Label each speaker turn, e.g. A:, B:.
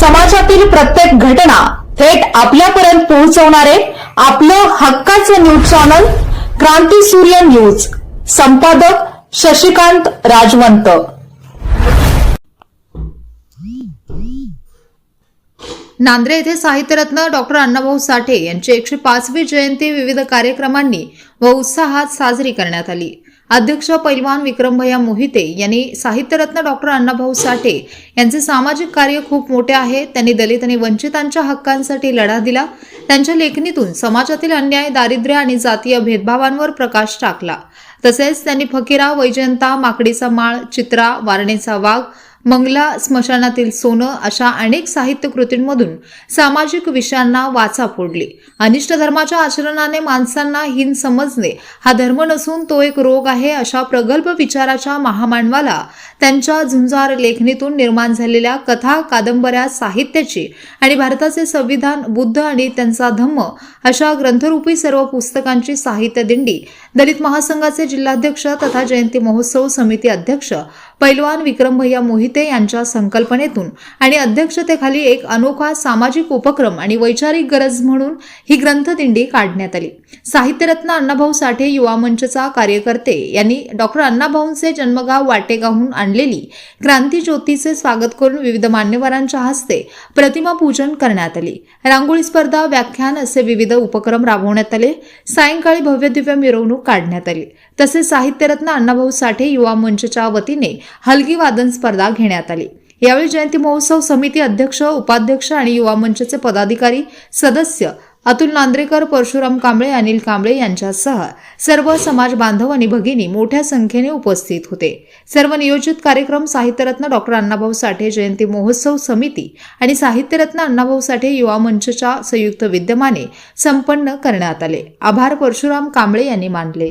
A: समाजातील प्रत्येक घटना थेट आपल्यापर्यंत पोहोचवणारे आपलं हक्काचं न्यूज चॅनल क्रांती सूर्य न्यूज. संपादक शशिकांत राजवंत.
B: नांद्रे येथे साहित्यरत्न डॉक्टर अण्णाभाऊ साठे यांची एकशे पाचवी जयंती विविध कार्यक्रमांनी व उत्साहात साजरी करण्यात आली. अध्यक्ष पैलवान विक्रमभैया मोहिते यांनी साहित्यरत्न डॉक्टर अण्णाभाऊ साठे यांचे सामाजिक कार्य खूप मोठे आहे. त्यांनी दलित आणि वंचितांच्या हक्कांसाठी लढा दिला. त्यांच्या लेखणीतून समाजातील अन्याय दारिद्र्य आणि जातीय भेदभावांवर प्रकाश टाकला. तसेच त्यांनी फकीरा वैजयंता माकडीचा माळ चित्रा वारणेचा वाघ मंगला स्मशानातील सोनं अशा अनेक साहित्य कृतींमधून सामाजिक विषयांना वाचा फोडली. अनिष्ट धर्माच्या आचरणाने माणसांना हीन समजणे हा धर्म नसून तो एक रोग आहे अशा प्रगल्भ विचाराच्या महामानवाला त्यांच्या झुंजार लेखणीतून निर्माण झालेल्या कथा कादंबऱ्या साहित्याची आणि भारताचे संविधान बुद्ध आणि त्यांचा धम्म अशा ग्रंथरूपी सर्व पुस्तकांची साहित्य दिंडी दलित महासंघाचे जिल्हाध्यक्ष तथा जयंती महोत्सव समिती अध्यक्ष पैलवान विक्रम भैया मोहिते यांच्या संकल्पनेतून आणि अध्यक्षतेखाली एक अनोखा सामाजिक उपक्रम आणि वैचारिक गरज म्हणून ही ग्रंथदिंडी काढण्यात आली. साहित्यरत्न अण्णाभाऊ साठे युवा मंचचा कार्यकर्ते यांनी डॉक्टर अण्णाभाऊंचे जन्मगाव वाटेगावहून आणलेली क्रांती ज्योतीचे स्वागत करून विविध मान्यवरांच्या हस्ते प्रतिमा पूजन करण्यात आली. रांगोळी स्पर्धा व्याख्यान असे विविध उपक्रम राबवण्यात आले. सायंकाळी भव्य दिव्य मिरवणूक काढण्यात आली. तसेच साहित्यरत्न अण्णाभाऊ साठे युवा मंचच्या वतीने हलगी वादन स्पर्धा घेण्यात आली. यावेळी जयंती महोत्सव समिती अध्यक्ष उपाध्यक्ष आणि युवा मंचचे पदाधिकारी सदस्य अतुल नांद्रेकर परशुराम कांबळे अनिल कांबळे यांच्यासह सर्व समाज बांधव आणि भगिनी मोठ्या संख्येने उपस्थित होते. सर्व नियोजित कार्यक्रम साहित्यरत्न डॉक्टर अण्णाभाऊ साठे जयंती महोत्सव समिती आणि साहित्यरत्न अण्णाभाऊ साठे युवा मंचच्या संयुक्त विद्यमाने संपन्न करण्यात आले. आभार परशुराम कांबळे यांनी मानले.